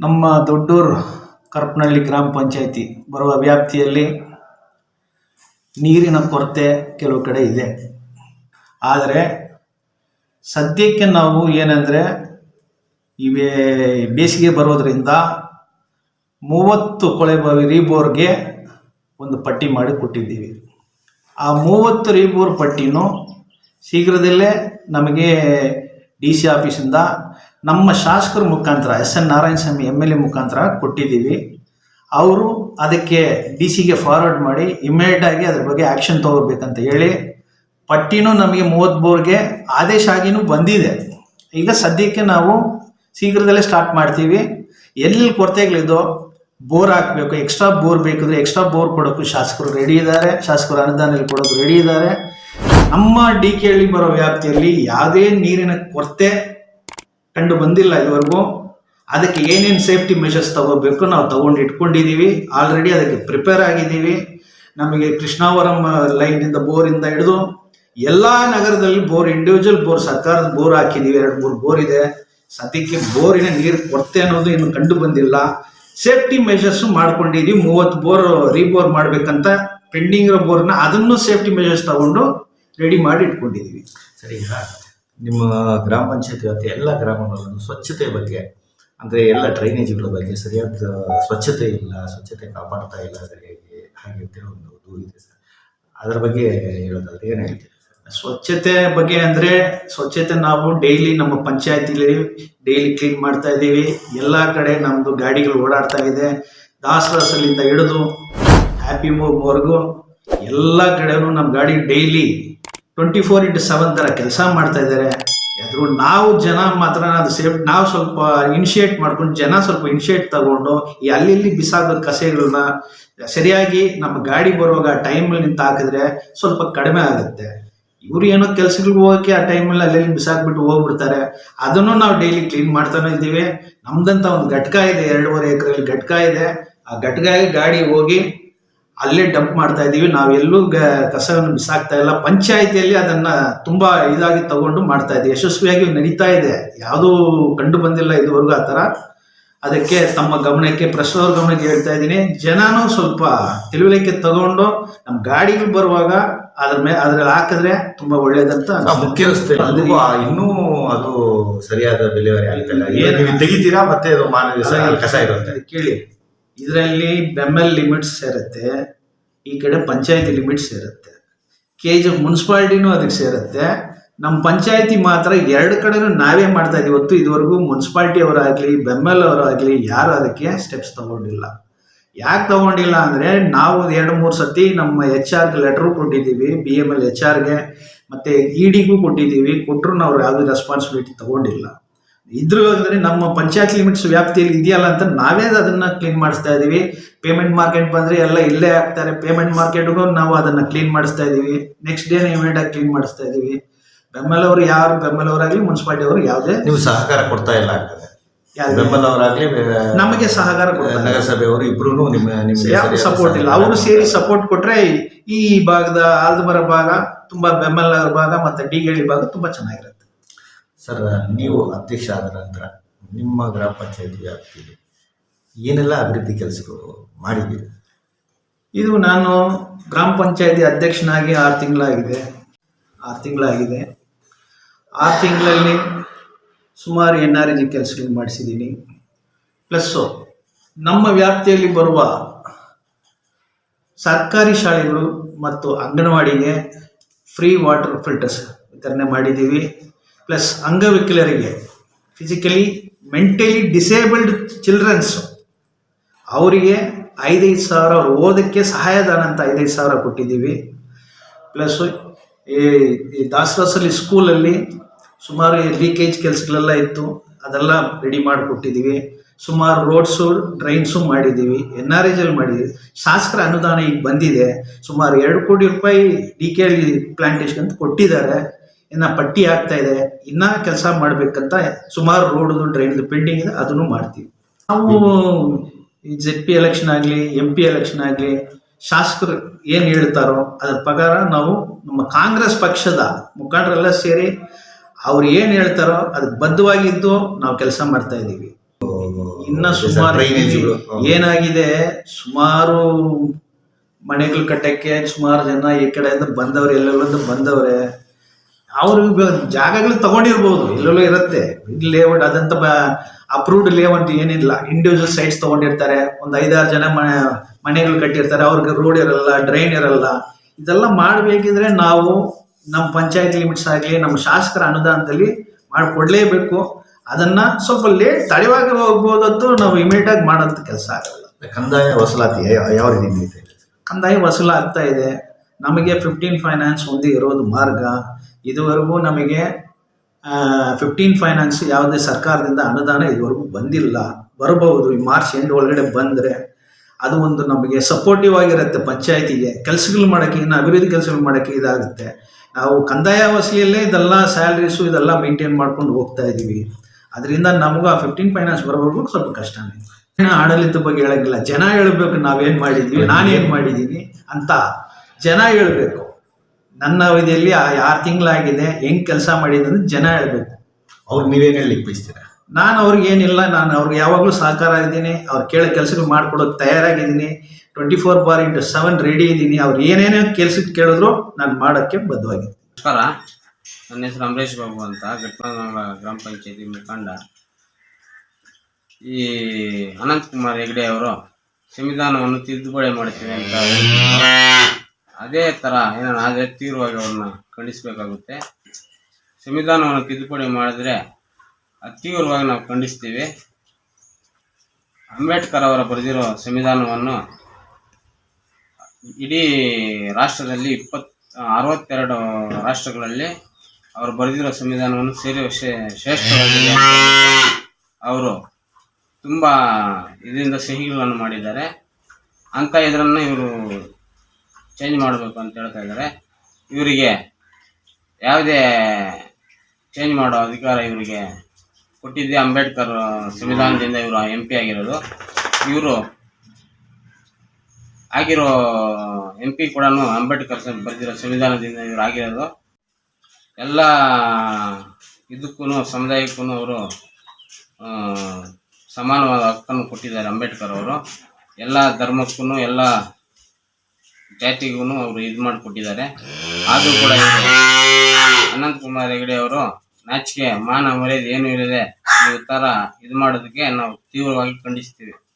ನಮ್ಮ ದೊಡ್ಡೂರು ಕರಪನಹಳ್ಳಿ ಗ್ರಾಮ ಪಂಚಾಯಿತಿ ಬರುವ ವ್ಯಾಪ್ತಿಯಲ್ಲಿ ನೀರಿನ ಕೊರತೆ ಕೆಲವು ಕಡೆ ಇದೆ. ಆದರೆ ಸದ್ಯಕ್ಕೆ ನಾವು ಏನಂದರೆ ಇವೇ ಬೇಸಿಗೆ ಬರೋದರಿಂದ ಮೂವತ್ತು ಕೊಳೆ ಬಾವಿ ರೀಬೋರ್ಗೆ ಒಂದು ಪಟ್ಟಿ ಮಾಡಿ ಕೊಟ್ಟಿದ್ದೀವಿ. ಆ ಮೂವತ್ತು ರೀಬೋರ್ ಪಟ್ಟಿನೂ ಶೀಘ್ರದಲ್ಲೇ ನಮಗೆ ಡಿ ಸಿ ಆಫೀಸಿಂದ ನಮ್ಮ ಶಾಸಕರ ಮುಖಾಂತರ, S N Narayana Swamy M L A ಮುಖಾಂತರ ಕೊಟ್ಟಿದ್ದೀವಿ. ಅವರು ಅದಕ್ಕೆ ಡಿ ಸಿಗೆ ಫಾರ್ವರ್ಡ್ ಮಾಡಿ ಇಮಿಡಿಯೇಟಾಗಿ ಅದ್ರ ಬಗ್ಗೆ ಆ್ಯಕ್ಷನ್ ತಗೋಬೇಕಂತ ಹೇಳಿ, ಪಟ್ಟಿನೂ ನಮಗೆ ಮೂವತ್ತು ಬೋರ್ಗೆ ಆದೇಶ ಆಗಿನೂ ಬಂದಿದೆ. ಈಗ ಸದ್ಯಕ್ಕೆ ನಾವು ಶೀಘ್ರದಲ್ಲೇ ಸ್ಟಾರ್ಟ್ ಮಾಡ್ತೀವಿ. ಎಲ್ಲಿ ಕೊರತೆಗಳಿದೋ ಬೋರ್ ಹಾಕಬೇಕು ಎಕ್ಸ್ಟ್ರಾ ಬೋರ್ ಬೇಕಿದ್ರೆ ಎಕ್ಸ್ಟ್ರಾ ಬೋರ್ ಕೊಡೋಕ್ಕೂ ಶಾಸಕರು ರೆಡಿ ಇದ್ದಾರೆ, ಶಾಸಕರು ಅನುದಾನ ಕೊಡೋಕೆ ರೆಡಿ ಇದ್ದಾರೆ. ನಮ್ಮ ಡಿ ಕೆ ಹಳ್ಳಿ ಬರೋ ವ್ಯಾಪ್ತಿಯಲ್ಲಿ ಯಾವುದೇ ನೀರಿನ ಕೊರತೆ ಕಂಡು ಬಂದಿಲ್ಲ ಇದುವರೆಗೂ. ಅದಕ್ಕೆ ಏನೇನು ಸೇಫ್ಟಿ ಮೆಷರ್ಸ್ ತಗೋಬೇಕು ನಾವು ತಗೊಂಡು ಇಟ್ಕೊಂಡಿದ್ದೀವಿ ಆಲ್ರೆಡಿ ಅದಕ್ಕೆ ಪ್ರಿಪೇರ್ ಆಗಿದ್ದೀವಿ ನಮಗೆ ಕೃಷ್ಣಾವರಂ ಲೈನಿಂದ ಬೋರಿಂದ ಹಿಡಿದು ಎಲ್ಲ ನಗರದಲ್ಲಿ ಬೋರ್ ಇಂಡಿವಿಜುವಲ್ ಬೋರ್, ಸರ್ಕಾರದ ಬೋರ್ ಹಾಕಿದ್ದೀವಿ ಎರಡು, ಮೂರು ಬೋರ್ ಇದೆ. ಸದ್ಯಕ್ಕೆ ಬೋರಿನ ನೀರು ಕೊರತೆ ಅನ್ನೋದು ಇನ್ನು ಕಂಡು ಬಂದಿಲ್ಲ. ಸೇಫ್ಟಿ ಮೆಷರ್ಸ್ ಮಾಡ್ಕೊಂಡಿದ್ದೀವಿ ಮೂವತ್ತು ಬೋರ್ ರೀಬೋರ್ ಮಾಡಬೇಕಂತ ಪೆಂಡಿಂಗ್ ಇರೋ ಬೋರ್ನ ಅದನ್ನು ಸೇಫ್ಟಿ ಮೆಷರ್ಸ್ ತಗೊಂಡು ರೆಡಿ ಮಾಡಿ ಇಟ್ಕೊಂಡಿದ್ದೀವಿ ಸರಿ ನಿಮ್ಮ ಗ್ರಾಮ ಪಂಚಾಯತ್ ವ್ಯಾಪ್ತಿಯ ಎಲ್ಲ ಗ್ರಾಮಗಳಲ್ಲೂ ಸ್ವಚ್ಛತೆ ಬಗ್ಗೆ, ಅಂದರೆ ಎಲ್ಲ ಡ್ರೈನೇಜ್ಗಳ ಬಗ್ಗೆ ಸರಿಯಾದ ಸ್ವಚ್ಛತೆ ಇಲ್ಲ, ಸ್ವಚ್ಛತೆ ಕಾಪಾಡ್ತಾ ಇಲ್ಲ ಸರಿಯಾಗಿ ಹಾಗೆ ಅಂತ ಒಂದು ದೂರು ಇದೆ ಸರ್. ಅದರ ಬಗ್ಗೆ ಹೇಳೋದಾದ್ರೆ ಏನು ಹೇಳ್ತೀರಿ ಸ್ವಚ್ಛತೆ ಬಗ್ಗೆ ಅಂದರೆ ಸ್ವಚ್ಛತೆ ನಾವು ಡೈಲಿ ನಮ್ಮ ಪಂಚಾಯತಿಲಿ ಡೈಲಿ ಕ್ಲೀನ್ ಮಾಡ್ತಾ ಇದ್ದೀವಿ. ಎಲ್ಲ ಕಡೆ ನಮ್ಮದು ಗಾಡಿಗಳು ಓಡಾಡ್ತಾ ಇದೆ. ದಾಸರಸಲಿಂದ ಹಿಡಿದು ಹ್ಯಾಪಿ ಮೂವ್ವರೆಗೂ ಎಲ್ಲ ಕಡೆನೂ ನಮ್ಮ ಗಾಡಿ daily twenty four into seven ಥರ ಕೆಲಸ ಮಾಡ್ತಾ ಇದ್ದಾರೆ. ಎದುರು ನಾವು ಜನ ಮಾತ್ರ ಅದು ಸೇಫ್ ನಾವು ಸ್ವಲ್ಪ ಇನಿಷಿಯೇಟ್ ಮಾಡ್ಕೊಂಡು ಜನ ಸ್ವಲ್ಪ ಇನಿಷಿಯೇಟ್ ತಗೊಂಡು ಈ ಅಲ್ಲಿ ಬಿಸಾಕೋ ಕಸೆಗಳನ್ನ ಸರಿಯಾಗಿ ನಮ್ಮ ಗಾಡಿ ಬರುವಾಗ ಟೈಮಲ್ಲಿ ನಿಂತು ಹಾಕಿದ್ರೆ ಸ್ವಲ್ಪ ಕಡಿಮೆ ಆಗುತ್ತೆ. ಇವ್ರು ಏನೋ ಕೆಲ್ಸಗಳಿಗೆ ಹೋಗಕ್ಕೆ ಆ ಟೈಮಲ್ಲಿ ಅಲ್ಲಿ ಬಿಸಾಕ್ಬಿಟ್ಟು ಹೋಗ್ಬಿಡ್ತಾರೆ. ಅದನ್ನು ನಾವು ಡೈಲಿ ಕ್ಲೀನ್ ಮಾಡ್ತಾನೆ ಇದ್ದೀವಿ. ನಮ್ದಂತ ಒಂದು ಘಟಕ ಇದೆ, ಎರಡೂವರೆ ಎಕರೆಯಲ್ಲಿ ಘಟಕ ಇದೆ. ಆ ಘಟಕ ಗಾಡಿ ಹೋಗಿ ಅಲ್ಲೇ ಡಂಪ್ ಮಾಡ್ತಾ ಇದ್ದೀವಿ ನಾವೆಲ್ಲೂ ಗ ಕಸವನ್ನು ಬಿಸಾಕ್ತಾ ಇಲ್ಲ. ಪಂಚಾಯಿತಿಯಲ್ಲಿ ಅದನ್ನ ತುಂಬಾ ಇದಾಗಿ ತಗೊಂಡು ಮಾಡ್ತಾ ಇದ್ದೀವಿ ಯಶಸ್ವಿಯಾಗಿ ನಡೀತಾ ಇದೆ. ಯಾವುದೂ ಕಂಡು ಬಂದಿಲ್ಲ ಇದುವರೆಗೂ ಆ ಥರ. ಅದಕ್ಕೆ ತಮ್ಮ ಗಮನಕ್ಕೆ ಪ್ರಶ್ನವ್ರ ಗಮನಕ್ಕೆ ಹೇಳ್ತಾ ಇದ್ದೀನಿ. ಜನನೂ ಸ್ವಲ್ಪ ತಿಳುವಳಿಕೆ ತಗೊಂಡು ನಮ್ಮ ಗಾಡಿಗಳು ಬರುವಾಗ ಅದ್ರ ಮೇಲೆ ಅದ್ರಲ್ಲಿ ಹಾಕಿದ್ರೆ ತುಂಬಾ ಒಳ್ಳೇದಂತ ಮುಖ್ಯ ರಸ್ತೆ ಇನ್ನೂ ಅದು ಸರಿಯಾದ ಡೆಲಿವರಿ ಆಗ್ತಿಲ್ಲ? ನೀವು ತೆಗಿತೀರಾ ಮತ್ತೆ ಕಸ ಇರುತ್ತೆ ಕೇಳಿ. ಇದರಲ್ಲಿ ಬೆಮ್ಮೆಲ್ ಲಿಮಿಟ್ಸ್ ಸೇರುತ್ತೆ, ಈ ಕಡೆ ಪಂಚಾಯತಿ ಲಿಮಿಟ್ಸ್ ಸೇರುತ್ತೆ. ಕೆ ಜಿ ಮುನ್ಸಿಪಾಲ್ಟಿನೂ ಅದಕ್ಕೆ ಸೇರುತ್ತೆ. ನಮ್ಮ ಪಂಚಾಯತಿ ಮಾತ್ರ ಎರಡು ಕಡೆನೂ ನಾವೇ ಮಾಡ್ತಾ ಇದ್ದೀವಿ. ಹೊತ್ತು ಇದುವರೆಗೂ ಮುನ್ಸಿಪಾಲ್ಟಿ ಅವರಾಗಲಿ, ಬೆಮ್ಮೆಲ್ ಅವರಾಗಲಿ ಯಾರು ಅದಕ್ಕೆ ಸ್ಟೆಪ್ಸ್ ತಗೊಂಡಿಲ್ಲ. ಯಾಕೆ ತಗೊಂಡಿಲ್ಲ ಅಂದರೆ, ನಾವು ಎರಡು ಮೂರು ಸತಿ ನಮ್ಮ ಎಚ್ ಆರ್ಗೆ ಲೆಟ್ರು ಕೊಟ್ಟಿದ್ದೀವಿ ಬಿ ಎಂ ಎಲ್ ಎಚ್ ಆರ್ಗೆ ಮತ್ತು ಇ ಡಿಗೂ ಕೊಟ್ಟಿದ್ದೀವಿ. ಕೊಟ್ಟರು ನಾವು ಯಾವುದೇ ರೆಸ್ಪಾನ್ಸಿಬಿಲಿಟಿ ತಗೊಂಡಿಲ್ಲ. ಇದ್ರ ಅಂದ್ರೆ ನಮ್ಮ ಪಂಚಾಯತ್ ಲಿಮಿಟ್ಸ್ ವ್ಯಾಪ್ತಿಯಲ್ಲಿ ಇದೆಯಲ್ಲ ಅಂತ ನಾವೇ ಅದನ್ನ ಕ್ಲೀನ್ ಮಾಡಿಸ್ತಾ ಇದೀವಿ. ಪೇಮೆಂಟ್ ಮಾರ್ಕೆಟ್ ಬಂದ್ರೆ ಎಲ್ಲ ಇಲ್ಲೇ ಹಾಕ್ತಾರೆ ಪೇಮೆಂಟ್ ಮಾರ್ಕೆಟ್ಗೂ ನಾವು ಅದನ್ನ ಕ್ಲೀನ್ ಮಾಡಿಸ್ತಾ ಇದೀವಿ. ನೆಕ್ಸ್ಟ್ ಡೇ ಇಮಿಡಿಯೇಟ್ ಆಗಿ ಕ್ಲೀನ್ ಮಾಡಿಸ್ತಾ ಇದೀವಿ. ಬೆಂಬಲ ಅವರು ಯಾರು? ಬೆಂಬಲ ಅವರಾಗ್ಲಿ ಮುನ್ಸಿಪಾಲಿಟಿ ಅವರು ಯಾವುದೇ ನೀವು ಸಹಕಾರ ಕೊಡ್ತಾ ಇಲ್ಲ ಆಗ್ತದೆ ಬೆಂಬಲ ಅವರಾಗ್ಲಿ ನಮಗೆ ಸಹಕಾರ ಕೊಡ್ತಾರೆ ನಗರಸಭೆಯವರು ಇಬ್ರು ನಿಮ್ಮ ನಿಮ್ಮ ಸಪೋರ್ಟ್ ಇಲ್ಲ. ಅವರು ಸೇರಿ ಸಪೋರ್ಟ್ ಕೊಟ್ರೆ ಈ ಭಾಗದ ಆಲ್ದಮರ ಭಾಗ ತುಂಬಾ ಬೆಂಬಲ ಭಾಗ ಮತ್ತೆ ಡಿಗೇಳಿ ಭಾಗ ತುಂಬಾ ಚೆನ್ನಾಗಿರುತ್ತೆ. ಸರ್, ನೀವು ಅಧ್ಯಕ್ಷ ಆದ ನಂತರ ನಿಮ್ಮ ಗ್ರಾಮ ಪಂಚಾಯತಿ ವ್ಯಾಪ್ತಿಯಲ್ಲಿ ಏನೆಲ್ಲ ಅಭಿವೃದ್ಧಿ ಕೆಲಸಗಳು ಮಾಡಿದ್ದೀರಿ? ಇದು ನಾನು ಗ್ರಾಮ ಪಂಚಾಯತಿ ಅಧ್ಯಕ್ಷನಾಗಿ ಆರು ತಿಂಗಳಾಗಿದೆ. ಆರು ತಿಂಗಳಾಗಿದೆ. ಆರು ತಿಂಗಳಲ್ಲಿ ಸುಮಾರು ಎನ್ ಆರ್ ಜಿ ಕೆಲಸಗಳು ಮಾಡಿಸಿದ್ದೀನಿ. ಪ್ಲಸ್ಸು ನಮ್ಮ ವ್ಯಾಪ್ತಿಯಲ್ಲಿ ಬರುವ ಸರ್ಕಾರಿ ಶಾಲೆಗಳು ಮತ್ತು ಅಂಗನವಾಡಿಗೆ ಫ್ರೀ ವಾಟರ್ ಫಿಲ್ಟರ್ಸ್ ವಿತರಣೆ ಮಾಡಿದ್ದೀವಿ. ಪ್ಲಸ್ ಅಂಗವಿಕಲರಿಗೆ ಫಿಸಿಕಲಿ ಮೆಂಟಲಿ ಡಿಸೇಬಲ್ಡ್ ಚಿಲ್ಡ್ರನ್ಸ್ ಅವರಿಗೆ ಐದೈದು ಸಾವಿರ ಓದಕ್ಕೆ ಸಹಾಯಧನ ಅಂತ ಐದೈದು ಸಾವಿರ ಕೊಟ್ಟಿದ್ದೀವಿ. ಪ್ಲಸ್ ಈ ಈ ದಾಸರಸಲ್ಲಿ ಸ್ಕೂಲಲ್ಲಿ ಸುಮಾರು ಲೀಕೇಜ್ ಕೆಲಸಗಳೆಲ್ಲ ಇತ್ತು, ಅದೆಲ್ಲ ರೆಡಿ ಮಾಡಿಕೊಟ್ಟಿದ್ದೀವಿ. ಸುಮಾರು ರೋಡ್ಸು ಡ್ರೈನ್ಸು ಮಾಡಿದ್ದೀವಿ ಎನ್ ಆರ್ ಎಜಲ್ಲಿ ಮಾಡಿದ್ದೀವಿ. ಶಾಸಕರ ಅನುದಾನ ಈಗ ಬಂದಿದೆ. ಸುಮಾರು ಎರಡು ಕೋಟಿ ರೂಪಾಯಿ ಡಿ ಕೆ ಹಳ್ಳಿ ಪ್ಲಾಂಟೇಶನ್ ಅಂತ ಕೊಟ್ಟಿದ್ದಾರೆ. ಇನ್ನು ಪಟ್ಟಿ ಆಗ್ತಾ ಇದೆ ಇನ್ನ ಕೆಲಸ ಮಾಡ್ಬೇಕಂತ ಸುಮಾರು ರೋಡ್ದು ಡ್ರೈನ್ದು ಪೆಂಡಿಂಗ್ ಇದೆ ಅದನ್ನು ಮಾಡ್ತೀವಿ. ನಾವು ಜೆಡ್ ಪಿ ಎಲೆಕ್ಷನ್ ಆಗಲಿ ಎಂ ಪಿ ಎಲೆಕ್ಷನ್ ಆಗಲಿ ಶಾಸಕರು ಏನು ಹೇಳ್ತಾರೋ ಅದ್ರ ಪ್ರಕಾರ ನಾವು ನಮ್ಮ ಕಾಂಗ್ರೆಸ್ ಪಕ್ಷದ ಮುಖಂಡರೆಲ್ಲ ಸೇರಿ ಅವ್ರು ಏನು ಹೇಳ್ತಾರೋ ಅದಕ್ಕೆ ಬದ್ಧವಾಗಿದ್ದು ನಾವು ಕೆಲಸ ಮಾಡ್ತಾ ಇದ್ದೀವಿ. ಇನ್ನ ಸುಮಾರು ಏನಾಗಿದೆ ಸುಮಾರು ಮನೆಗಳು ಕಟ್ಟಕ್ಕೆ ಸುಮಾರು ಜನ ಈ ಕಡೆಯಿಂದ ಬಂದವ್ರೆ ಎಲ್ಲೆಲ್ಲಿಂದ ಬಂದವ್ರೆ. ಅವರು ಜಾಗಗಳು ತಗೊಂಡಿರ್ಬೋದು ಎಲ್ಲೆಲ್ಲೋ ಇರುತ್ತೆ. ಲೇಔಟ್ ಅದಂತ ಅಪ್ರೂವ್ಡ್ ಲೇಔಟ್ ಏನಿಲ್ಲ. ಇಂಡಿವಿಜುವಲ್ ಸೈಟ್ಸ್ ತಗೊಂಡಿರ್ತಾರೆ. ಒಂದು ಐದಾರು ಜನ ಮನೆ ಮನೆಗಳು ಕಟ್ಟಿರ್ತಾರೆ. ಅವ್ರಿಗೆ ರೋಡ್ ಇರಲ್ಲ ಡ್ರೈನ್ ಇರಲ್ಲ. ಇದೆಲ್ಲ ಮಾಡಬೇಕಿದ್ರೆ ನಾವು ನಮ್ಮ ಪಂಚಾಯತ್ ಲಿಮಿಟ್ಸ್ ಆಗಲಿ ನಮ್ಮ ಶಾಸಕರ ಅನುದಾನದಲ್ಲಿ ಮಾಡಿಕೊಡ್ಲೇಬೇಕು. ಅದನ್ನ ಸ್ವಲ್ಪ ಲೇಟ್ ತಡವಾಗಿ ಹೋಗ್ಬೋದದ್ದು ನಾವು ಇಮಿಡಿಯೇಟ್ ಆಗಿ ಮಾಡೋಂಥ ಕೆಲಸ ಆಗಲ್ಲ. ಕಂದಾಯ ವಸೂಲಾತಿ ಯಾವ- ಯಾವ ರೀತಿ ಕಂದಾಯ ವಸೂಲಾಗ್ತಾ ಇದೆ. ನಮಗೆ ಫಿಫ್ಟೀನ್ ಫೈನಾನ್ಸ್ ಒಂದೇ ಇರೋದು ಮಾರ್ಗ. ಇದುವರೆಗೂ ನಮಗೆ ಫಿಫ್ಟೀನ್ ಫೈನಾನ್ಸ್ ಯಾವುದೇ ಸರ್ಕಾರದಿಂದ ಅನುದಾನ ಇದುವರೆಗೂ ಬಂದಿಲ್ಲ. ಬರಬಹುದು, ಈ ಮಾರ್ಚ್ ಎಂಡ್ ಒಳಗಡೆ ಬಂದರೆ ಅದು ಒಂದು ನಮಗೆ ಸಪೋರ್ಟಿವ್ ಆಗಿರುತ್ತೆ ಪಂಚಾಯತಿಗೆ. ಕೆಲಸಗಳು ಮಾಡೋಕ್ಕೆ, ಇನ್ನು ಅಭಿವೃದ್ಧಿ ಕೆಲಸಗಳು ಮಾಡೋಕ್ಕೆ ಇದಾಗುತ್ತೆ. ನಾವು ಕಂದಾಯ ವಸೂಲಿಯಲ್ಲೇ ಇದೆಲ್ಲ ಸ್ಯಾಲ್ರೀಸು ಇದೆಲ್ಲ ಮೇಂಟೈನ್ ಮಾಡ್ಕೊಂಡು ಹೋಗ್ತಾ ಇದ್ದೀವಿ. ಅದರಿಂದ ನಮಗೂ ಆ ಫಿಫ್ಟೀನ್ ಫೈನಾನ್ಸ್ ಬರೋವರೆಗೂ ಸ್ವಲ್ಪ ಕಷ್ಟನೇ. ಆಡಳಿತದ ಆಡಳಿತ ಬಗ್ಗೆ ಹೇಳೋಕ್ಕಿಲ್ಲ. ಜನ ಹೇಳ್ಬೇಕು ನಾವೇನು ಮಾಡಿದ್ವಿ, ನಾನೇನು ಮಾಡಿದ್ದೀನಿ ಅಂತ ಜನ ಹೇಳ್ಬೇಕು. ನನ್ನ ಅವಧಿಯಲ್ಲಿ ಆರು ತಿಂಗಳಾಗಿದೆ ಹೆಂಗ್ ಕೆಲಸ ಮಾಡಿದೆ ಅಂತ ಜನ ಹೇಳ್ಬೇಕು. ಅವ್ರು ನೀವೇನು ಹೇಳಲಿಕ್ಕೆ ಬಯಸ್ತೀರಾ? ನಾನು ಅವ್ರಿಗೆ ಏನಿಲ್ಲ ನಾನು ಅವ್ರಿಗೆ ಯಾವಾಗಲೂ ಸಹಕಾರ ಇದ್ದೀನಿ ಅವ್ರು ಕೇಳೋ ಕೆಲಸಗಳು ಮಾಡ್ಕೊಡೋಕೆ ತಯಾರಾಗಿದ್ದೀನಿ twenty four bar into seven ready ಇದ್ದೀನಿ ಅವ್ರು ಏನೇನೇ ಕೆಲ್ಸಕ್ಕೆ ಕೇಳಿದ್ರು ನಾನು ಮಾಡೋಕ್ಕೆ ಬದ್ಧವಾಗಿದ್ದೆ ನಮಸ್ಕಾರ ನನ್ನ ಹೆಸರು ಅಮರೇಶ್ ಬಾಬು ಅಂತ ಘಟನಾ ಗ್ರಾಮ ಪಂಚಾಯತಿ ಮುಖಂಡ. ಈ ಅನಂತಕುಮಾರ್ ಹೆಗ್ಡೆ ಹೆಗಡೆ ಅವರು ಸಂವಿಧಾನವನ್ನು ತಿದ್ದುಪಡಿ ಮಾಡ್ತೀವಿ ಅಂತ. ಅದೇ ಥರ ಏನೋ ಅದೇ ತೀವ್ರವಾಗಿ ಅವ್ರನ್ನ ಖಂಡಿಸಬೇಕಾಗುತ್ತೆ. ಸಂವಿಧಾನವನ್ನು ತಿದ್ದುಪಡಿ ಮಾಡಿದ್ರೆ ತೀವ್ರವಾಗಿ ನಾವು ಖಂಡಿಸ್ತೀವಿ. ಅಂಬೇಡ್ಕರ್ ಅವರ ಬರೆದಿರೋ ಸಂವಿಧಾನವನ್ನು ಇಡೀ ರಾಷ್ಟ್ರದಲ್ಲಿ ಇಪ್ಪತ್, ಅರವತ್ತೆರಡು ರಾಷ್ಟ್ರಗಳಲ್ಲಿ ಅವರು ಬರೆದಿರೋ ಸಂವಿಧಾನವನ್ನು ಸೇರಿ ಶ್ರೇ- ಶ್ರೇಷ್ಠವಾಗಿದೆ ಅವರು ತುಂಬ ಇದರಿಂದ ಸಹಿಗಳನ್ನು ಮಾಡಿದ್ದಾರೆ. ಅಂತ ಇದರನ್ನು ಇವರು ಚೇಂಜ್ ಮಾಡಬೇಕು ಅಂತ ಹೇಳ್ತಾ ಇದ್ದಾರೆ. ಇವರಿಗೆ ಯಾವುದೇ ಚೇಂಜ್ ಮಾಡೋ ಅಧಿಕಾರ ಇವರಿಗೆ ಕೊಟ್ಟಿದ್ದೆ. ಅಂಬೇಡ್ಕರ್ ಸಂವಿಧಾನದಿಂದ ಇವರು ಎಂ ಪಿ ಆಗಿರೋದು. ಇವರು ಆಗಿರೋ ಎಂ ಪಿ ಕೂಡ ಅಂಬೇಡ್ಕರ್ ಬರೆದಿರೋ ಸಂವಿಧಾನದಿಂದ ಇವರು ಆಗಿರೋದು. ಎಲ್ಲ ಇದಕ್ಕೂ ಸಮುದಾಯಕ್ಕೂ ಅವರು ಸಮಾನವಾದ ಹಕ್ಕನ್ನು ಕೊಟ್ಟಿದ್ದಾರೆ ಅಂಬೇಡ್ಕರ್ ಅವರು. ಎಲ್ಲ ಧರ್ಮಕ್ಕೂ ಎಲ್ಲ ಜಾತಿಗೂ ಅವರು ಇದು ಮಾಡಿಕೊಟ್ಟಿದ್ದಾರೆ. ಆದರೂ ಕೂಡ ಅನಂತಕುಮಾರ್ ಅನಂತ್ ಕುಮಾರ್ ಹೆಗಡೆ ಅವರು ನಾಚಿಕೆ, ಮಾನ ಮರ್ಯಾದೆ ಏನು ಇರದೆ ಈ ಥರ ಇದು ಮಾಡೋದಕ್ಕೆ ನಾವು ತೀವ್ರವಾಗಿ ಖಂಡಿಸ್ತೀವಿ.